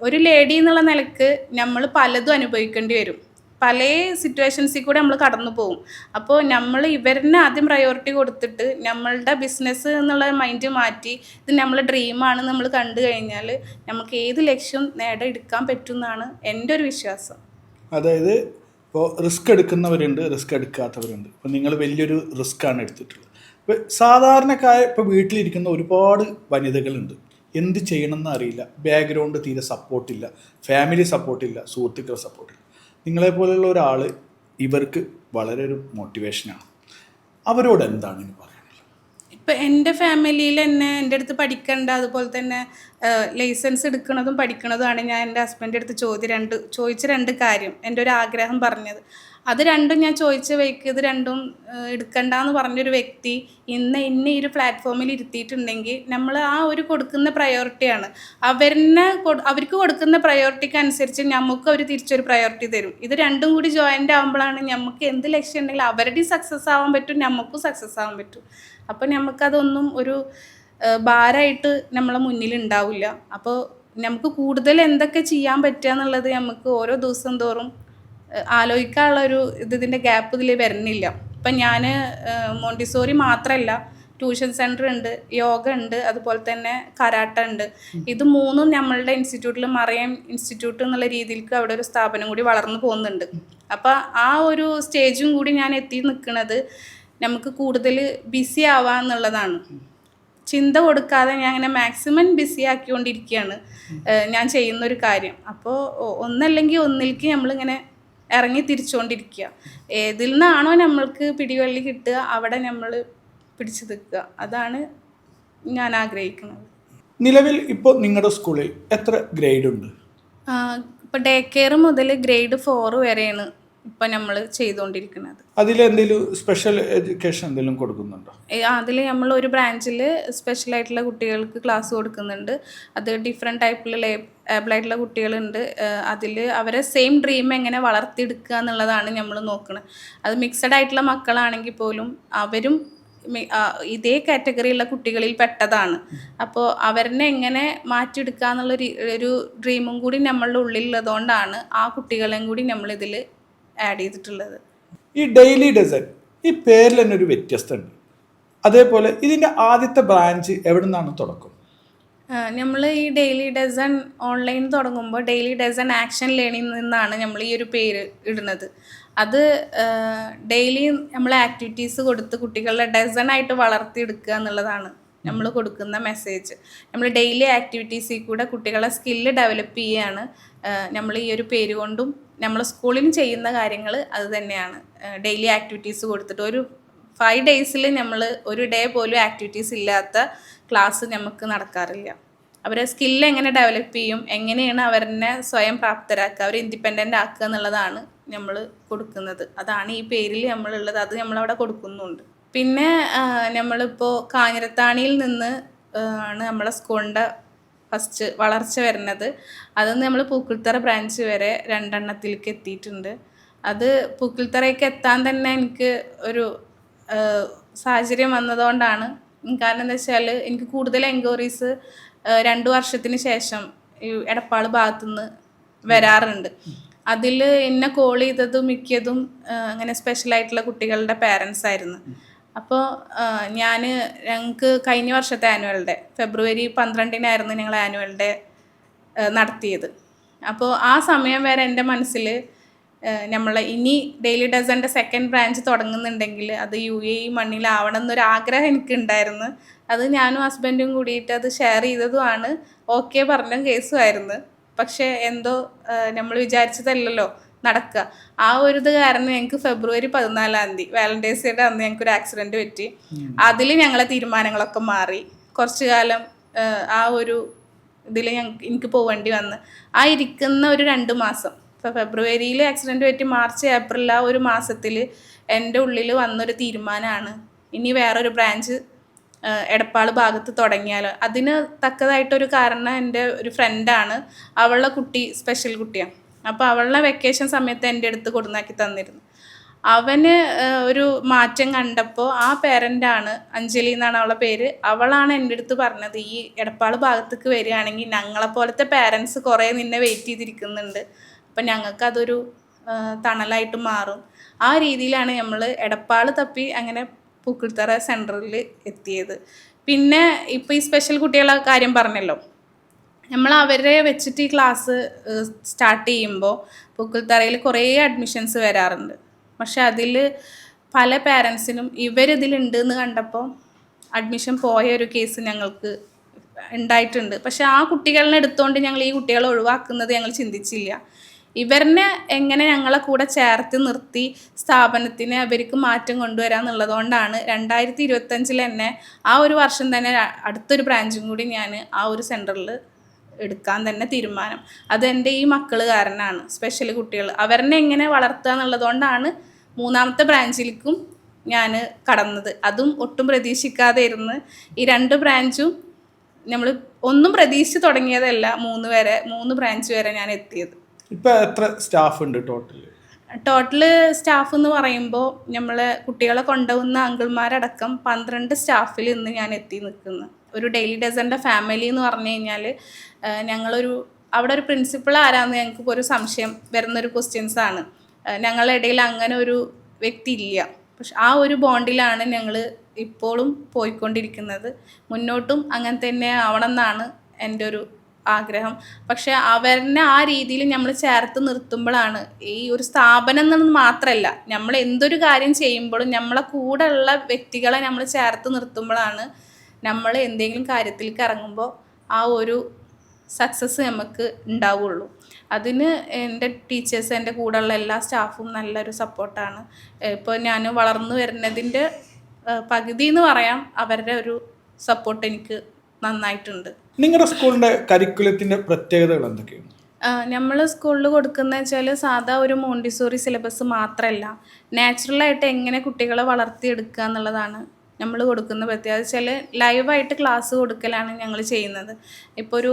ഒരു ലേഡി എന്നുള്ള നിലയ്ക്ക് നമ്മൾ പലതും അനുഭവിക്കേണ്ടി വരും. പല സിറ്റുവേഷൻസിൽ കൂടെ നമ്മൾ കടന്നു പോകും. അപ്പോൾ നമ്മൾ ഇവരിനെ ആദ്യം പ്രയോറിറ്റി കൊടുത്തിട്ട് നമ്മളുടെ ബിസിനസ് എന്നുള്ള മൈൻഡ് മാറ്റി ഇത് നമ്മളെ ഡ്രീമാണ് നമ്മൾ കണ്ടു കഴിഞ്ഞാൽ നമുക്ക് ഏത് ലക്ഷ്യം നേടിയെടുക്കാൻ പറ്റും എന്നാണ് എന്റെ ഒരു വിശ്വാസം. അതായത് ഇപ്പോൾ റിസ്ക് എടുക്കുന്നവരുണ്ട് റിസ്ക് എടുക്കാത്തവരുണ്ട്. ഇപ്പോൾ നിങ്ങൾ വലിയൊരു റിസ്ക്കാണ് എടുത്തിട്ടുള്ളത്. ഇപ്പോൾ സാധാരണക്കാർ ഇപ്പോൾ വീട്ടിലിരിക്കുന്ന ഒരുപാട് വനിതകളുണ്ട്. എന്ത് ചെയ്യണമെന്ന് അറിയില്ല. ബാക്ക്ഗ്രൗണ്ട് തീരെ സപ്പോർട്ടില്ല ഫാമിലി സപ്പോർട്ടില്ല സുഹൃത്തുക്കൾ സപ്പോർട്ടില്ല നിങ്ങളെപ്പോലുള്ള ഒരാൾ ഇവർക്ക് വളരെ ഒരു മോട്ടിവേഷനാണ് അവരോട് എന്താണ് ഇനി പറയാനുള്ളത്? ഇപ്പം എന്റെ ഫാമിലിയിൽ എന്നെ എന്റെ അടുത്ത് പഠിക്കേണ്ട അതുപോലെ തന്നെ ലൈസൻസ് എടുക്കുന്നതും പഠിക്കുന്നതുമാണ് ഞാൻ എന്റെ ഹസ്ബൻഡിന്റെ അടുത്ത് ചോദ്യം രണ്ട് ചോദിച്ച രണ്ട് കാര്യം. എന്റെ ഒരു ആഗ്രഹം പറഞ്ഞത്. അത് രണ്ടും ഞാൻ ചോദിച്ച വ്യക്തി ഇത് രണ്ടും എടുക്കണ്ട എടുക്കണ്ടെന്ന് പറഞ്ഞൊരു വ്യക്തി ഇന്ന് ഇന്ന ഈ ഒരു പ്ലാറ്റ്ഫോമിൽ ഇരുത്തിയിട്ടുണ്ടെങ്കിൽ നമ്മൾ ആ ഒരു കൊടുക്കുന്ന പ്രയോറിറ്റിയാണ് അവരിനെ അവർക്ക് കൊടുക്കുന്ന പ്രയോറിറ്റിക്ക് അനുസരിച്ച് നമുക്ക് അവർ തിരിച്ചൊരു പ്രയോറിറ്റി തരും. ഇത് രണ്ടും കൂടി ജോയിന്റ് ആകുമ്പോഴാണ് നമുക്ക് എന്ത് ലക്ഷ്യം ഉണ്ടെങ്കിലും അവരുടെയും സക്സസ് ആവാൻ പറ്റും നമുക്കും സക്സസ് ആവാൻ പറ്റും. അപ്പോൾ നമുക്കതൊന്നും ഒരു ഭാരമായിട്ട് നമ്മളെ മുന്നിൽ ഉണ്ടാവില്ല. അപ്പോൾ നമുക്ക് കൂടുതൽ എന്തൊക്കെ ചെയ്യാൻ പറ്റുക എന്നുള്ളത് നമുക്ക് ഓരോ ദിവസം തോറും ആലോചിക്കാനുള്ള ഒരു ഇത് ഇതിന്റെ ഗ്യാപ്പ് ഇതിൽ വരുന്നില്ല. ഇപ്പം ഞാൻ മോണ്ടിസോറി മാത്രമല്ല ട്യൂഷൻ സെന്റർ ഉണ്ട് യോഗ ഉണ്ട് അതുപോലെ തന്നെ കരാട്ട ഉണ്ട്. ഇത് മൂന്നും നമ്മളുടെ ഇൻസ്റ്റിറ്റ്യൂട്ടിൽ മറിയം ഇൻസ്റ്റിറ്റ്യൂട്ട് എന്നുള്ള രീതിയിലേക്ക് അവിടെ ഒരു സ്ഥാപനം കൂടി വളർന്നു പോകുന്നുണ്ട്. അപ്പം ആ ഒരു സ്റ്റേജും കൂടി ഞാൻ എത്തി നിൽക്കുന്നത് നമുക്ക് കൂടുതൽ ബിസി ആവാന്നുള്ളതാണ് ചിന്ത കൊടുക്കാതെ ഞാൻ അങ്ങനെ മാക്സിമം ബിസി ആക്കിക്കൊണ്ടിരിക്കുകയാണ് ഞാൻ ചെയ്യുന്ന ഒരു കാര്യം അപ്പോൾ ഒന്നല്ലെങ്കിൽ ഒന്നിലേക്ക് നമ്മളിങ്ങനെ ഇറങ്ങി തിരിച്ചുകൊണ്ടിരിക്കുക ഏതിൽ നിന്നാണോ നമ്മൾക്ക് പിടിവള്ളി കിട്ടുക അവിടെ നമ്മൾ പിടിച്ചു നിൽക്കുക. അതാണ് ഞാൻ ആഗ്രഹിക്കുന്നത്. നിലവിൽ ഇപ്പോൾ നിങ്ങളുടെ സ്കൂളിൽ എത്ര ഗ്രേഡ് ഉണ്ട് ഇപ്പോൾ ഡേ കെയർ മുതൽ ഗ്രേഡ് ഫോർ വരെയാണ്. ഇപ്പം നമ്മൾ ചെയ്തുകൊണ്ടിരിക്കുന്നത് അതിൽ എന്തെങ്കിലും സ്പെഷ്യൽ എഡ്യൂക്കേഷൻ എന്തെങ്കിലും കൊടുക്കുന്നുണ്ടോ അതിൽ നമ്മൾ ഒരു ബ്രാഞ്ചിൽ സ്പെഷ്യൽ ആയിട്ടുള്ള കുട്ടികൾക്ക് ക്ലാസ് കൊടുക്കുന്നുണ്ട്. അത് ഡിഫറെന്റ് ടൈപ്പിലുള്ള ആയിട്ടുള്ള കുട്ടികളുണ്ട്. അതിൽ അവരെ സെയിം ഡ്രീം എങ്ങനെ വളർത്തിയെടുക്കുക എന്നുള്ളതാണ് നമ്മൾ നോക്കുന്നത് അത് മിക്സഡ് ആയിട്ടുള്ള മക്കളാണെങ്കിൽ പോലും അവരും ഇതേ കാറ്റഗറിയുള്ള കുട്ടികളിൽ പെട്ടതാണ്. അപ്പോൾ അവരെ എങ്ങനെ മാറ്റിയെടുക്കുക എന്നുള്ള ഒരു ഡ്രീമും കൂടി നമ്മളുടെ ഉള്ളിലുള്ളതുകൊണ്ടാണ് ആ കുട്ടികളെയും കൂടി നമ്മളിതിൽ ആഡ് ചെയ്തിട്ടുള്ളത്. ഈ ഡെയിലി ഡസൻ ഈ പേരിൽ തന്നെ ഒരു വ്യത്യസ്തമുണ്ട്. അതേപോലെ ഇതിന്റെ ആദ്യത്തെ ബ്രാഞ്ച് എവിടെ നിന്നാണ് തുടക്കം നമ്മൾ ഈ ഡെയിലി ഡസൺ ഓൺലൈൻ തുടങ്ങുമ്പോൾ ഡെയിലി ഡസൺ ആക്ഷൻ ലേണിൽ നിന്നാണ് നമ്മൾ ഈ ഒരു പേര് ഇടുന്നത്. അത് ഡെയിലി നമ്മൾ ആക്ടിവിറ്റീസ് കൊടുത്ത് കുട്ടികളെ ഡസൺ ആയിട്ട് വളർത്തിയെടുക്കുക എന്നുള്ളതാണ് നമ്മൾ കൊടുക്കുന്ന മെസ്സേജ് നമ്മൾ ഡെയിലി ആക്ടിവിറ്റീസിൽ കൂടെ കുട്ടികളെ സ്കില്ല് ഡെവലപ്പ് ചെയ്യുകയാണ് നമ്മൾ ഈ ഒരു പേര് കൊണ്ടും നമ്മൾ സ്കൂളിൽ ചെയ്യുന്ന കാര്യങ്ങൾ അത് തന്നെയാണ്. ഡെയിലി ആക്ടിവിറ്റീസ് കൊടുത്തിട്ട് ഒരു ഫൈവ് ഡേയ്സിൽ നമ്മൾ ഒരു ഡേ പോലും ആക്ടിവിറ്റീസ് ഇല്ലാത്ത ക്ലാസ് നമുക്ക് നടക്കാറില്ല. അവരെ സ്കില്ല് എങ്ങനെ ഡെവലപ്പ് ചെയ്യും എങ്ങനെയാണ് അവരെ സ്വയം പ്രാപ്തരാക്കുക അവരെ ഇൻഡിപെൻഡന്റ് ആക്കുക എന്നുള്ളതാണ് നമ്മൾ കൊടുക്കുന്നത്. അതാണ് ഈ പേരിൽ നമ്മളുള്ളത് അത് നമ്മളവിടെ കൊടുക്കുന്നുണ്ട്. പിന്നെ നമ്മളിപ്പോൾ കാഞ്ഞിരത്താണിയിൽ നിന്ന് ആണ് നമ്മളെ സ്കൂളിന്റെ ഫസ്റ്റ് വളർച്ച വരുന്നത്. അതൊന്ന് നമ്മൾ പൂക്കിൾത്തറ ബ്രാഞ്ച് വരെ രണ്ടെണ്ണത്തിലേക്ക് എത്തിയിട്ടുണ്ട്. അത് പൂക്കിൾത്തറയ്ക്ക് എത്താൻ തന്നെ എനിക്ക് ഒരു സാഹചര്യം വന്നതുകൊണ്ടാണ്. കാരണം എന്താ വെച്ചാൽ എനിക്ക് കൂടുതൽ എൻക്വയറീസ് രണ്ട് വർഷത്തിന് ശേഷം ഈ എടപ്പാൾ ഭാഗത്തുനിന്ന് വരാറുണ്ട്. അതിൽ എന്നെ കോൾ ചെയ്തതും മിക്കതും അങ്ങനെ സ്പെഷ്യലായിട്ടുള്ള കുട്ടികളുടെ പാരൻസ് ആയിരുന്നു. അപ്പോൾ ഞാൻ ഞങ്ങൾക്ക് കഴിഞ്ഞ വർഷത്തെ ആനുവൽ ഡേ ഫെബ്രുവരി പന്ത്രണ്ടിനായിരുന്നു ഞങ്ങൾ ആനുവൽ ഡേ നടത്തിയത്. അപ്പോൾ ആ സമയം വരെ എന്റെ മനസ്സിൽ നമ്മൾ ഇനി ഡെയിലി ഡസന്റെ സെക്കൻഡ് ബ്രാഞ്ച് തുടങ്ങുന്നുണ്ടെങ്കിൽ അത് യു എ ഇ മണ്ണിലാവണം എന്നൊരു ആഗ്രഹം എനിക്കുണ്ടായിരുന്നു. അത് ഞാനും ഹസ്ബൻഡും കൂടിയിട്ട് അത് ഷെയർ ചെയ്തതുമാണ്. ഓക്കെ പറഞ്ഞ കേസുമായിരുന്നു. പക്ഷേ എന്തോ നമ്മൾ വിചാരിച്ചതല്ലല്ലോ. നടക്കുക ആ ഒരു ഇത് കാരണം ഞങ്ങൾക്ക് ഫെബ്രുവരി പതിനാലാം തീയതി വാലന്റൈൻസ് ഡേയുടെ അന്ന് ഞങ്ങൾക്ക് ഒരു ആക്സിഡന്റ് പറ്റി. അതിൽ ഞങ്ങളെ തീരുമാനങ്ങളൊക്കെ മാറി. കുറച്ചു കാലം ആ, ഒരു ഇതിൽ ഞങ്ങൾക്ക് എനിക്ക് പോവേണ്ടി വന്ന്. ആ ഇരിക്കുന്ന ഒരു രണ്ട് മാസം ഇപ്പോൾ ഫെബ്രുവരിയിൽ ആക്സിഡന്റ് പറ്റി മാർച്ച് ഏപ്രിൽ ആ ഒരു മാസത്തിൽ എന്റെ ഉള്ളിൽ വന്നൊരു തീരുമാനമാണ് ഇനി വേറൊരു ബ്രാഞ്ച് എടപ്പാൾ ഭാഗത്ത് തുടങ്ങിയാൽ അതിന് തക്കതായിട്ടൊരു കാരണം എന്റെ ഒരു ഫ്രണ്ടാണ് അവളുടെ കുട്ടി സ്പെഷ്യൽ കുട്ടിയാണ് അപ്പോൾ അവളുടെ വെക്കേഷൻ സമയത്ത് എന്റെ അടുത്ത് കൊടുന്നാക്കി തന്നിരുന്നു. അവന് ഒരു മാറ്റം കണ്ടപ്പോൾ ആ പേരന്റാണ് അഞ്ജലി എന്നാണ് അവളെ പേര്. അവളാണ് എന്റെ അടുത്ത് പറഞ്ഞത് ഈ എടപ്പാൾ ഭാഗത്തേക്ക് വരികയാണെങ്കിൽ ഞങ്ങളെപ്പോലത്തെ പേരൻസ് കുറേ നിന്നെ വെയിറ്റ് ചെയ്തിരിക്കുന്നുണ്ട്. അപ്പം ഞങ്ങൾക്കതൊരു തണലായിട്ട് മാറും. ആ രീതിയിലാണ് നമ്മൾ എടപ്പാൾ തപ്പി അങ്ങനെ പൂക്കിൾത്തറ സെന്ററിൽ എത്തിയത്. പിന്നെ ഇപ്പോൾ ഈ സ്പെഷ്യൽ കുട്ടികളെ കാര്യം പറഞ്ഞല്ലോ. നമ്മൾ അവരെ വെച്ചിട്ട് ഈ ക്ലാസ് സ്റ്റാർട്ട് ചെയ്യുമ്പോൾ പൂക്കുൽത്തറയിൽ കുറേ അഡ്മിഷൻസ് വരാറുണ്ട്. പക്ഷെ അതിൽ പല പാരൻസിനും ഇവരിതിലുണ്ട് എന്ന് കണ്ടപ്പോൾ അഡ്മിഷൻ പോയ ഒരു കേസ് ഞങ്ങൾക്ക് ഉണ്ടായിട്ടുണ്ട് പക്ഷെ ആ കുട്ടികളെ എടുത്തുകൊണ്ട് ഞങ്ങൾ ഈ കുട്ടികളെ ഒഴിവാക്കുന്നത് ഞങ്ങൾ ചിന്തിച്ചില്ല. ഇവരിനെ എങ്ങനെ ഞങ്ങളെ കൂടെ ചേർത്ത് നിർത്തി സ്ഥാപനത്തിന് അവർക്ക് മാറ്റം കൊണ്ടുവരാന്നുള്ളതുകൊണ്ടാണ് രണ്ടായിരത്തി ഇരുപത്തഞ്ചിൽ തന്നെ ആ ഒരു വർഷം തന്നെ അടുത്തൊരു ബ്രാഞ്ചും കൂടി ഞാൻ ആ ഒരു സെന്ററിൽ എടുക്കാൻ തന്നെ തീരുമാനം. അത് എന്റെ ഈ മക്കൾ കാരണമാണ് സ്പെഷ്യൽ കുട്ടികൾ അവരെന്നെ എങ്ങനെ വളർത്തുക എന്നുള്ളതുകൊണ്ടാണ് മൂന്നാമത്തെ ബ്രാഞ്ചിലേക്കും ഞാൻ കടന്നത്. അതും ഒട്ടും പ്രതീക്ഷിക്കാതെ ഇരുന്ന് ഈ രണ്ട് ബ്രാഞ്ചും നമ്മൾ ഒന്നും പ്രതീക്ഷിച്ച് തുടങ്ങിയതല്ല മൂന്ന് വരെ മൂന്ന് ബ്രാഞ്ച് വരെ ഞാൻ എത്തിയത്. ഇപ്പം എത്ര സ്റ്റാഫ് ഉണ്ട് ടോട്ടൽ ടോട്ടൽ സ്റ്റാഫ് എന്ന് പറയുമ്പോൾ നമ്മളെ കുട്ടികളെ കൊണ്ടുപോകുന്ന അങ്കിൾമാരടക്കം പന്ത്രണ്ട് സ്റ്റാഫിൽ ഇന്ന് ഞാൻ എത്തി നിൽക്കുന്നു. ഒരു ഡെയിലി ഡസന്റെ ഫാമിലി എന്ന് പറഞ്ഞു കഴിഞ്ഞാൽ ഞങ്ങളൊരു അവിടെ ഒരു പ്രിൻസിപ്പൾ ആരാന്ന് ഞങ്ങൾക്ക് ഒരു സംശയം വരുന്നൊരു ക്വസ്റ്റ്യൻസ് ആണ്. ഞങ്ങളുടെ ഇടയിൽ അങ്ങനെ ഒരു വ്യക്തി ഇല്ല. പക്ഷെ ആ ഒരു ബോണ്ടിലാണ് ഞങ്ങൾ ഇപ്പോഴും പോയിക്കൊണ്ടിരിക്കുന്നത്. മുന്നോട്ടും അങ്ങനെ തന്നെ ആവണം എന്നാണ് എന്റെ ഒരു ആഗ്രഹം. പക്ഷെ അവരെ ആ രീതിയിൽ നമ്മൾ ചേർത്ത് നിർത്തുമ്പോഴാണ് ഈ ഒരു സ്ഥാപനം എന്നത് മാത്രമല്ല നമ്മൾ എന്തൊരു കാര്യം ചെയ്യുമ്പോഴും നമ്മളെ കൂടെയുള്ള വ്യക്തികളെ നമ്മൾ ചേർത്ത് നിർത്തുമ്പോഴാണ് നമ്മൾ എന്തെങ്കിലും കാര്യത്തിൽ കറങ്ങുമ്പോൾ ആ ഒരു സക്സസ് നമുക്ക് ഉണ്ടാവുള്ളൂ. അതിന് എന്റെ ടീച്ചേഴ്സ് എന്റെ കൂടെയുള്ള എല്ലാ സ്റ്റാഫും നല്ലൊരു സപ്പോർട്ടാണ് ഇപ്പോൾ ഞാൻ വളർന്നു വരുന്നതിന്റെ പകുതി എന്ന് പറയാം അവരുടെ ഒരു സപ്പോർട്ട് എനിക്ക് നന്നായിട്ടുണ്ട്. നിങ്ങളുടെ സ്കൂളിന്റെ കരിക്കുലത്തിന്റെ പ്രത്യേകതകൾ എന്തൊക്കെയാണ്? നമ്മൾ സ്കൂളിൽ കൊടുക്കുന്ന വെച്ചാൽ സാധാ ഒരു മോണ്ടിസോറി സിലബസ് മാത്രമല്ല നാച്ചുറലായിട്ട് എങ്ങനെ കുട്ടികളെ വളർത്തിയെടുക്കുക എന്നുള്ളതാണ് നമ്മൾ കൊടുക്കുന്ന പ്രത്യേകത വെച്ചാൽ ലൈവായിട്ട് ക്ലാസ് കൊടുക്കലാണ് ഞങ്ങൾ ചെയ്യുന്നത്. ഇപ്പോൾ ഒരു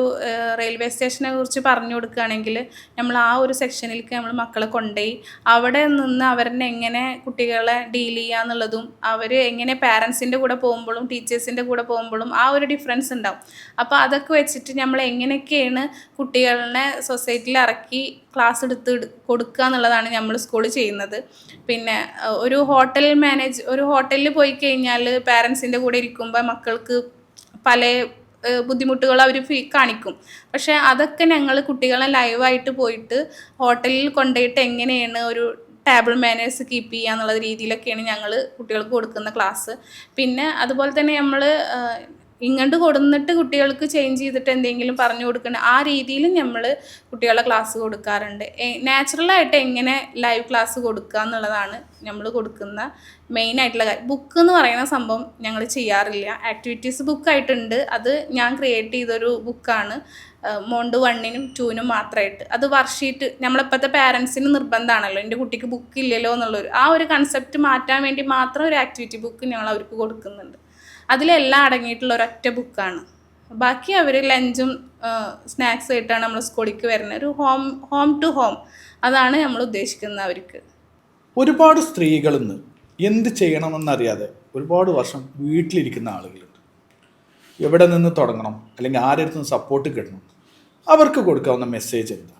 റെയിൽവേ സ്റ്റേഷനെ കുറിച്ച് പറഞ്ഞു കൊടുക്കുകയാണെങ്കിൽ നമ്മൾ ആ ഒരു സെക്ഷനിലേക്ക് നമ്മൾ മക്കളെ കൊണ്ടുപോയി അവിടെ നിന്ന് അവരെ എങ്ങനെ കുട്ടികളെ ഡീൽ ചെയ്യുക എന്നുള്ളതും അവർ എങ്ങനെ പാരൻസിന്റെ കൂടെ പോകുമ്പോഴും ടീച്ചേഴ്സിന്റെ കൂടെ പോകുമ്പോഴും ആ ഒരു ഡിഫറൻസ് ഉണ്ടാവും. അപ്പോൾ അതൊക്കെ വെച്ചിട്ട് നമ്മൾ എങ്ങനെയൊക്കെയാണ് കുട്ടികളെ സൊസൈറ്റിയിൽ ഇറക്കി ക്ലാസ് എടുത്ത് കൊടുക്കുക എന്നുള്ളതാണ് നമ്മൾ സ്കൂളിൽ ചെയ്യുന്നത്. പിന്നെ ഒരു ഹോട്ടൽ മാനേജ് ഒരു ഹോട്ടലിൽ പോയി കഴിഞ്ഞാൽ പാരൻസിന്റെ കൂടെ ഇരിക്കുമ്പോൾ മക്കൾക്ക് പല ബുദ്ധിമുട്ടുകൾ അവർ കാണിക്കും. പക്ഷേ അതൊക്കെ ഞങ്ങൾ കുട്ടികളെ ലൈവായിട്ട് പോയിട്ട് ഹോട്ടലിൽ കൊണ്ടുപോയിട്ട് എങ്ങനെയാണ് ഒരു ടേബിൾ മാനേഴ്സ് കീപ്പ് ചെയ്യുക എന്നുള്ള രീതിയിലൊക്കെയാണ് ഞങ്ങൾ കുട്ടികൾക്ക് കൊടുക്കുന്ന ക്ലാസ് പിന്നെ അതുപോലെ തന്നെ നമ്മൾ ഇങ്ങോട്ട് കൊടുന്നിട്ട് കുട്ടികൾക്ക് ചേഞ്ച് ചെയ്തിട്ട് എന്തെങ്കിലും പറഞ്ഞു കൊടുക്കണം ആ രീതിയിൽ നമ്മൾ കുട്ടികളെ ക്ലാസ് കൊടുക്കാറുണ്ട്. നാച്ചുറലായിട്ട് എങ്ങനെ ലൈവ് ക്ലാസ് കൊടുക്കുക എന്നുള്ളതാണ് നമ്മൾ കൊടുക്കുന്ന മെയിൻ ആയിട്ടുള്ള കാര്യം. ബുക്ക് എന്ന് പറയുന്ന സംഭവം ഞങ്ങൾ ചെയ്യാറില്ല. ആക്ടിവിറ്റീസ് ബുക്കായിട്ടുണ്ട് അത് ഞാൻ ക്രിയേറ്റ് ചെയ്തൊരു ബുക്കാണ് മോണ്ട് വണ്ണിനും ടൂനും മാത്രമായിട്ട് അത് വർഷീറ്റ് നമ്മളിപ്പോഴത്തെ പാരൻസിന് നിർബന്ധമാണല്ലോ എന്റെ കുട്ടിക്ക് ബുക്ക് ഇല്ലല്ലോ എന്നുള്ളൊരു. ആ ഒരു കൺസെപ്റ്റ് മാറ്റാൻ വേണ്ടി മാത്രം ഒരു ആക്ടിവിറ്റി ബുക്ക് ഞങ്ങൾ അവർക്ക് കൊടുക്കുന്നുണ്ട്. അതിലെല്ലാം അടങ്ങിയിട്ടുള്ള ഒരൊറ്റ ബുക്കാണ്. ബാക്കി അവർ ലഞ്ചും സ്നാക്സ് ആയിട്ടാണ് നമ്മൾ സ്കൂളിലേക്ക് വരുന്നത്. ഒരു ഹോം ഹോം ടു ഹോം അതാണ് നമ്മൾ ഉദ്ദേശിക്കുന്നത് അവർക്ക്. ഒരുപാട് സ്ത്രീകൾ ഇന്ന് എന്ത് ചെയ്യണമെന്നറിയാതെ ഒരുപാട് വർഷം വീട്ടിലിരിക്കുന്ന ആളുകളുണ്ട്. എവിടെ നിന്ന് തുടങ്ങണം? അല്ലെങ്കിൽ ആരുടെ നിന്ന് സപ്പോർട്ട് കിട്ടണം? അവർക്ക് കൊടുക്കാവുന്ന മെസ്സേജ് എന്താ?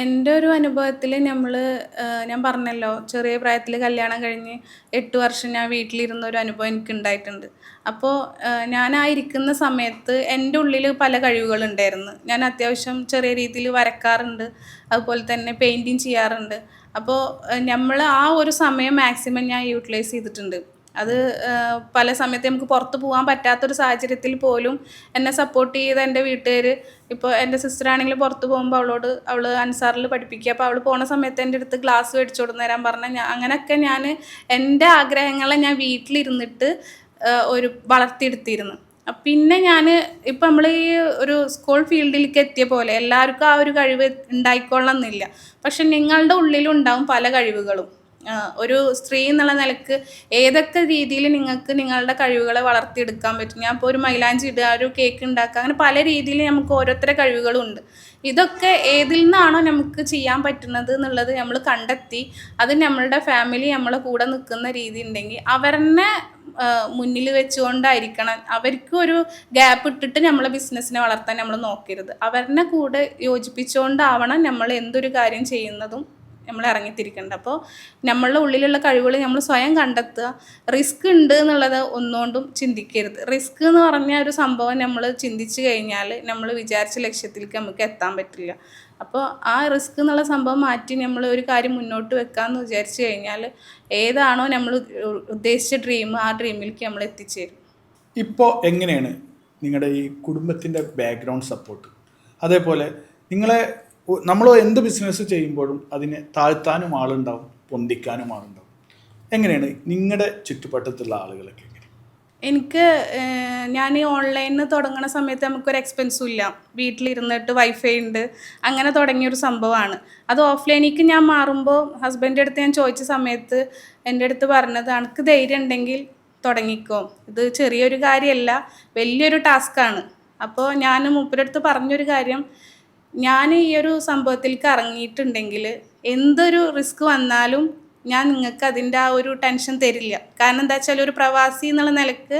എന്റെ ഒരു അനുഭവത്തിൽ നമ്മൾ ഞാൻ പറഞ്ഞല്ലോ ചെറിയ പ്രായത്തിൽ കല്യാണം കഴിഞ്ഞ് എട്ട് വർഷം ഞാൻ വീട്ടിലിരുന്ന ഒരു അനുഭവം എനിക്ക് ഉണ്ടായിട്ടുണ്ട് അപ്പോൾ ഞാൻ സമയത്ത് എന്റെ ഉള്ളിൽ പല കഴിവുകളുണ്ടായിരുന്നു. ഞാൻ അത്യാവശ്യം ചെറിയ രീതിയിൽ വരക്കാറുണ്ട് അതുപോലെ തന്നെ പെയിന്റിങ് ചെയ്യാറുണ്ട്. അപ്പോൾ നമ്മൾ ആ ഒരു സമയം മാക്സിമം ഞാൻ യൂട്ടിലൈസ് ചെയ്തിട്ടുണ്ട്. അത് പല സമയത്ത് നമുക്ക് പുറത്ത് പോകാൻ പറ്റാത്തൊരു സാഹചര്യത്തിൽ പോലും എന്നെ സപ്പോർട്ട് ചെയ്ത എന്റെ വീട്ടുകാർ ഇപ്പോൾ എന്റെ സിസ്റ്റർ ആണെങ്കിൽ പുറത്ത് പോകുമ്പോൾ അവളോട് അവൾ അൻസാറിൽ പഠിപ്പിക്കുക. അപ്പോൾ അവൾ പോണ സമയത്ത് എന്റെ അടുത്ത് ഗ്ലാസ് മേടിച്ചു കൊടുന്ന് തരാൻ പറഞ്ഞാൽ ഞാൻ അങ്ങനെയൊക്കെ ഞാൻ എന്റെ ആഗ്രഹങ്ങളെ ഞാൻ വീട്ടിലിരുന്നിട്ട് ഒരു വളർത്തിയെടുത്തിരുന്നു. പിന്നെ ഞാൻ ഇപ്പം നമ്മൾ ഈ ഒരു സ്കൂൾ ഫീൽഡിലേക്ക് എത്തിയ പോലെ എല്ലാവർക്കും ആ ഒരു കഴിവ് ഉണ്ടായിക്കൊള്ളണമെന്നില്ല. പക്ഷെ നിങ്ങളുടെ ഉള്ളിലുണ്ടാവും പല കഴിവുകളും. ഒരു സ്ത്രീ എന്നുള്ള നിലയ്ക്ക് ഏതൊക്കെ രീതിയിൽ നിങ്ങൾക്ക് നിങ്ങളുടെ കഴിവുകളെ വളർത്തിയെടുക്കാൻ പറ്റും? ഞാൻ ഇപ്പോൾ ഒരു മൈലാഞ്ചി ഇടുക ഒരു കേക്ക് ഉണ്ടാക്കുക അങ്ങനെ പല രീതിയിൽ നമുക്ക് ഓരോരുത്തരുടെ കഴിവുകളും ഉണ്ട് ഇതൊക്കെ ഏതിൽ നിന്നാണോ നമുക്ക് ചെയ്യാൻ പറ്റുന്നത് എന്നുള്ളത് നമ്മൾ കണ്ടെത്തി അത് നമ്മളുടെ ഫാമിലി നമ്മളെ കൂടെ നിൽക്കുന്ന രീതി ഉണ്ടെങ്കിൽ അവരെന്നെ മുന്നിൽ വെച്ചുകൊണ്ടായിരിക്കണം. അവർക്ക് ഒരു ഗ്യാപ്പ് ഇട്ടിട്ട് നമ്മളെ ബിസിനസ്സിനെ വളർത്താൻ നമ്മൾ നോക്കരുത്. അവരുടെ കൂടെ യോജിപ്പിച്ചുകൊണ്ടാവണം നമ്മൾ എന്തൊരു കാര്യം ചെയ്യുന്നതും. നമ്മൾ ഇറങ്ങിത്തിരിക്കേണ്ടത് അപ്പോൾ നമ്മളുടെ ഉള്ളിലുള്ള കഴിവുകൾ നമ്മൾ സ്വയം കണ്ടെത്തുക. റിസ്ക് ഉണ്ട് എന്നുള്ളത് ഒന്നുകൊണ്ടും ചിന്തിക്കരുത്. റിസ്ക് എന്ന് പറഞ്ഞ ഒരു സംഭവം നമ്മൾ ചിന്തിച്ചു കഴിഞ്ഞാൽ നമ്മൾ വിചാരിച്ച ലക്ഷ്യത്തിലേക്ക് നമുക്ക് എത്താൻ പറ്റില്ല. അപ്പോൾ ആ റിസ്ക് എന്നുള്ള സംഭവം മാറ്റി നമ്മൾ ഒരു കാര്യം മുന്നോട്ട് വെക്കാമെന്ന് വിചാരിച്ചു കഴിഞ്ഞാൽ ഏതാണോ നമ്മൾ ഉദ്ദേശിച്ച ഡ്രീം ആ ഡ്രീമിലേക്ക് നമ്മൾ എത്തിച്ചേരും. ഇപ്പോൾ എങ്ങനെയാണ് നിങ്ങളുടെ ഈ കുടുംബത്തിന്റെ ബാക്ക്ഗ്രൗണ്ട് സപ്പോർട്ട് അതേപോലെ നിങ്ങളെ നമ്മൾ എന്ത് ബിസിനസ് ചെയ്യുമ്പോഴും അതിനെ താഴ്ത്താനും ആളുണ്ടാവും പൊന്തിക്കാനും ആളുണ്ടാവും. എങ്ങനെയാണ് നിങ്ങളുടെ ചുറ്റുവട്ടത്തുള്ള ആളുകളൊക്കെ എനിക്ക് ഞാൻ ഈ ഓൺലൈനിൽ തുടങ്ങുന്ന സമയത്ത് നമുക്കൊരു എക്സ്പെൻസും ഇല്ല. വീട്ടിലിരുന്നിട്ട് വൈഫൈ ഉണ്ട്. അങ്ങനെ തുടങ്ങിയൊരു സംഭവമാണ്. അത് ഓഫ്ലൈനിലേക്ക് ഞാൻ മാറുമ്പോൾ ഹസ്ബൻഡിന്റെ അടുത്ത് ഞാൻ ചോദിച്ച സമയത്ത് എന്റെ അടുത്ത് പറഞ്ഞത് എനിക്ക് ധൈര്യം ഉണ്ടെങ്കിൽ തുടങ്ങിക്കോ. ഇത് ചെറിയൊരു കാര്യമല്ല വലിയൊരു ടാസ്ക്കാണ് അപ്പോൾ ഞാൻ മൂപ്പരടുത്ത് പറഞ്ഞൊരു കാര്യം ഞാൻ ഈ ഒരു സംഭവത്തിലേക്ക് ഇറങ്ങിയിട്ടുണ്ടെങ്കിൽ എന്തൊരു റിസ്ക് വന്നാലും ഞാൻ നിങ്ങൾക്ക് അതിന്റെ ആ ഒരു ടെൻഷൻ തരില്ല. കാരണം എന്താ വെച്ചാൽ ഒരു പ്രവാസി എന്നുള്ള നിലയ്ക്ക്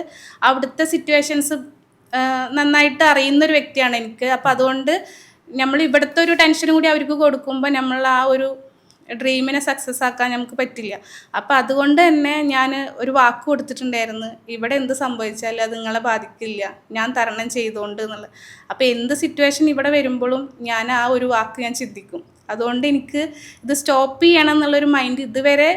അവിടുത്തെ സിറ്റുവേഷൻസ് നന്നായിട്ട് അറിയുന്നൊരു വ്യക്തിയാണ് എനിക്ക്. അപ്പോൾ അതുകൊണ്ട് നമ്മൾ ഇവിടുത്തെ ഒരു ടെൻഷനും കൂടി അവർക്ക് കൊടുക്കുമ്പോൾ നമ്മൾ ആ ഒരു ഡ്രീമിനെ സക്സസ് ആക്കാൻ നമുക്ക് പറ്റില്ല. അപ്പം അതുകൊണ്ട് തന്നെ ഞാൻ ഒരു വാക്ക് കൊടുത്തിട്ടുണ്ടായിരുന്നു. ഇവിടെ എന്ത് സംഭവിച്ചാലും അത് നിങ്ങളെ ബാധിക്കില്ല. ഞാൻ തരണം ചെയ്തുകൊണ്ട് എന്നുള്ളത് അപ്പോൾ എന്ത് സിറ്റുവേഷൻ ഇവിടെ വരുമ്പോഴും ഞാൻ ആ ഒരു വാക്ക് ഞാൻ ചിന്തിക്കും. അതുകൊണ്ട് എനിക്ക് ഇത് സ്റ്റോപ്പ് ചെയ്യണം എന്നുള്ളൊരു മൈൻഡ് ഇതുവരെ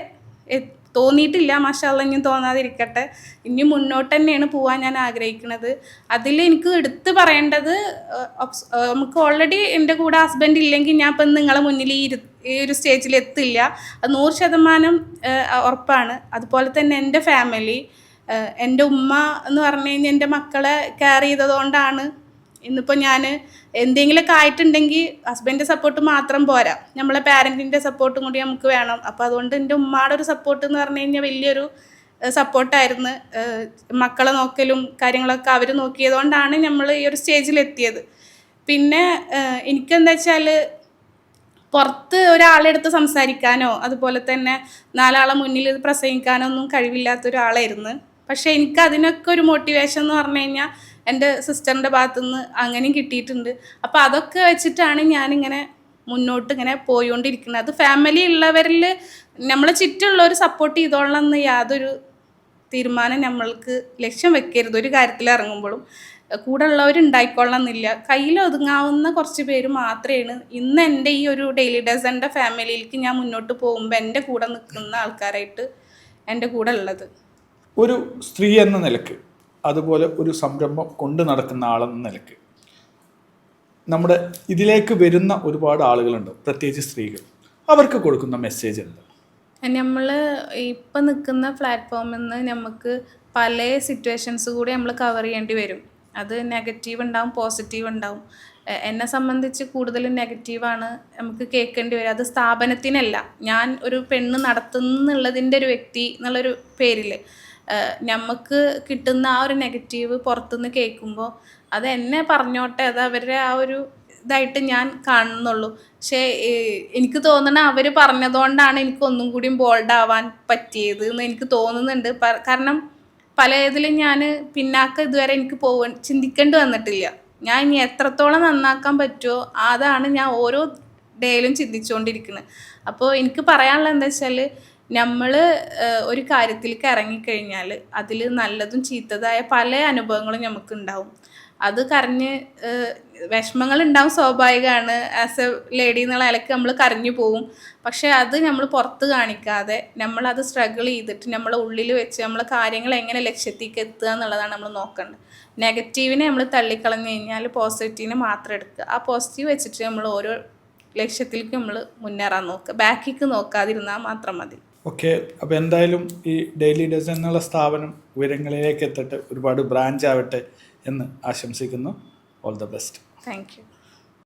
തോന്നിയിട്ടില്ല. മാഷാല്ല ഇനി തോന്നാതിരിക്കട്ടെ. ഇനി മുന്നോട്ട് തന്നെയാണ് പോകാൻ ഞാൻ ആഗ്രഹിക്കുന്നത് അതിൽ എനിക്ക് എടുത്തു പറയേണ്ടത് നമുക്ക് ഓൾറെഡി എന്റെ കൂടെ ഹസ്ബൻഡ് ഇല്ലെങ്കിൽ ഞാൻ ഇപ്പം നിങ്ങളെ മുന്നിൽ ഈ ഈ ഒരു സ്റ്റേജിൽ എത്തില്ല. അത് നൂറ് ശതമാനം ഉറപ്പാണ്. അതുപോലെ തന്നെ എന്റെ ഫാമിലി എന്റെ ഉമ്മ എന്ന് പറഞ്ഞു കഴിഞ്ഞാൽ എന്റെ മക്കളെ കെയർ ചെയ്തതുകൊണ്ടാണ് ഇന്നിപ്പോൾ ഞാൻ എന്തെങ്കിലുമൊക്കെ ആയിട്ടുണ്ടെങ്കിൽ ഹസ്ബൻഡിന്റെ സപ്പോർട്ട് മാത്രം പോരാ. നമ്മളെ പാരന്റിന്റെ സപ്പോർട്ടും കൂടി നമുക്ക് വേണം. അപ്പോൾ അതുകൊണ്ട് എന്റെ ഉമ്മയുടെ ഒരു സപ്പോർട്ട് എന്ന് പറഞ്ഞു കഴിഞ്ഞാൽ വലിയൊരു സപ്പോർട്ടായിരുന്നു മക്കളെ നോക്കലും കാര്യങ്ങളൊക്കെ അവർ നോക്കിയതുകൊണ്ടാണ് നമ്മൾ ഈ ഒരു സ്റ്റേജിലെത്തിയത് പിന്നെ എനിക്കെന്താ വെച്ചാൽ പുറത്ത് ഒരാളെടുത്ത് സംസാരിക്കാനോ അതുപോലെ തന്നെ നാലാളെ മുന്നിൽ ഇത് പ്രസംഗിക്കാനോ ഒന്നും കഴിവില്ലാത്ത ഒരാളായിരുന്നു. പക്ഷെ എനിക്ക് അതിനൊക്കെ ഒരു മോട്ടിവേഷൻ എന്ന് പറഞ്ഞു കഴിഞ്ഞാൽ എന്റെ സിസ്റ്ററിന്റെ ഭാഗത്തുനിന്ന് അങ്ങനെയും കിട്ടിയിട്ടുണ്ട്. അപ്പോൾ അതൊക്കെ വെച്ചിട്ടാണ് ഞാനിങ്ങനെ മുന്നോട്ട് ഇങ്ങനെ പോയിക്കൊണ്ടിരിക്കുന്നത്. അത് ഫാമിലി ഉള്ളവരിൽ നമ്മളെ ചുറ്റുള്ളവർ സപ്പോർട്ട് ചെയ്തോളണം എന്ന് യാതൊരു തീരുമാനം നമ്മൾക്ക് ലക്ഷ്യം വെക്കരുത്. ഒരു കാര്യത്തിൽ ഇറങ്ങുമ്പോഴും കൂടെ ഉള്ളവരുണ്ടായിക്കൊള്ളണം എന്നില്ല കയ്യിൽ ഒതുങ്ങാവുന്ന കുറച്ച് പേര് മാത്രമാണ് ഇന്ന് എന്റെ ഈ ഒരു ഡെയിലി ഡസന്റെ ഫാമിലിയിലേക്ക് ഞാൻ മുന്നോട്ട് പോകുമ്പോൾ എന്റെ കൂടെ നിൽക്കുന്ന ആൾക്കാരായിട്ട് എന്റെ കൂടെ ഉള്ളത്. ഒരു സ്ത്രീ എന്ന നിലയ്ക്ക് അതുപോലെ ഒരു സംരംഭം കൊണ്ട് നടക്കുന്ന ആളെന്ന നിലയ്ക്ക് നമ്മുടെ ഇതിലേക്ക് വരുന്ന ഒരുപാട് ആളുകളുണ്ട് പ്രത്യേകിച്ച് സ്ത്രീകൾ. അവർക്ക് കൊടുക്കുന്ന മെസ്സേജ് എന്താ? നമ്മൾ ഇപ്പം നിൽക്കുന്ന പ്ലാറ്റ്ഫോമിൽ നിന്ന് നമുക്ക് പല സിറ്റുവേഷൻസ് കൂടി നമ്മൾ കവർ ചെയ്യേണ്ടി വരും. അത് നെഗറ്റീവ് ഉണ്ടാവും പോസിറ്റീവ് ഉണ്ടാവും. എന്നെ സംബന്ധിച്ച് കൂടുതലും നെഗറ്റീവാണ് നമുക്ക് കേൾക്കേണ്ടി വരിക. അത് സ്ഥാപനത്തിനല്ല. ഞാൻ ഒരു പെണ്ണ് നടത്തുന്നുള്ളതിന്റെ ഒരു വ്യക്തി എന്നുള്ളൊരു പേരിൽ നമുക്ക് കിട്ടുന്ന ആ ഒരു നെഗറ്റീവ് പുറത്തുനിന്ന് കേൾക്കുമ്പോൾ അത് എന്നെ പറഞ്ഞോട്ടെ അത് അവരുടെ ആ ഒരു ഇതായിട്ട് ഞാൻ കാണുന്നുള്ളൂ. പക്ഷേ എനിക്ക് തോന്നണ അവർ പറഞ്ഞതുകൊണ്ടാണ് എനിക്ക് ഒന്നും കൂടിയും ബോൾഡ് ആവാൻ പറ്റിയത് എന്ന് എനിക്ക് തോന്നുന്നുണ്ട്. കാരണം പല ഇതിലും ഞാൻ പിന്നാക്കം ഇതുവരെ എനിക്ക് പോവാൻ ചിന്തിക്കേണ്ടി വന്നിട്ടില്ല. ഞാൻ ഇനി എത്രത്തോളം നന്നാക്കാൻ പറ്റുമോ അതാണ് ഞാൻ ഓരോ ഡേയിലും ചിന്തിച്ചുകൊണ്ടിരിക്കുന്നത് അപ്പോൾ എനിക്ക് പറയാനുള്ളത് എന്താ വെച്ചാൽ നമ്മൾ ഒരു കാര്യത്തിലേക്ക് ഇറങ്ങിക്കഴിഞ്ഞാൽ അതിൽ നല്ലതും ചീത്തതായ പല അനുഭവങ്ങളും നമുക്ക് ഉണ്ടാവും. അത് കരഞ്ഞ് വിഷമങ്ങൾ ഉണ്ടാവും സ്വാഭാവികമാണ്. ആസ് എ ലേഡി എന്നുള്ള നിലയ്ക്ക് നമ്മൾ കരഞ്ഞു പോവും. പക്ഷെ അത് നമ്മൾ പുറത്ത് കാണിക്കാതെ നമ്മളത് സ്ട്രഗിൾ ചെയ്തിട്ട് നമ്മളെ ഉള്ളിൽ വെച്ച് നമ്മൾ കാര്യങ്ങൾ എങ്ങനെ ലക്ഷ്യത്തേക്ക് എത്തുക എന്നുള്ളതാണ് നമ്മൾ നോക്കേണ്ടത്. നെഗറ്റീവിനെ നമ്മൾ തള്ളിക്കളഞ്ഞു കഴിഞ്ഞാൽ പോസിറ്റീവിനെ മാത്രം എടുക്കുക. ആ പോസിറ്റീവ് വെച്ചിട്ട് നമ്മൾ ഓരോ ലക്ഷ്യത്തിലേക്ക് നമ്മൾ മുന്നേറാൻ നോക്കുക. ബാക്കിക്ക് നോക്കാതിരുന്നാൽ മാത്രം മതി. ഓക്കെ അപ്പോൾ എന്തായാലും ഈ ഡെയിലി ഡസ് എന്നുള്ള സ്ഥാപനം ഉയരങ്ങളിലേക്ക് എത്തട്ടെ. ഒരുപാട് ബ്രാഞ്ച് ആവട്ടെ. എന്ന് ആശംസിക്കുന്നു. All the best thank you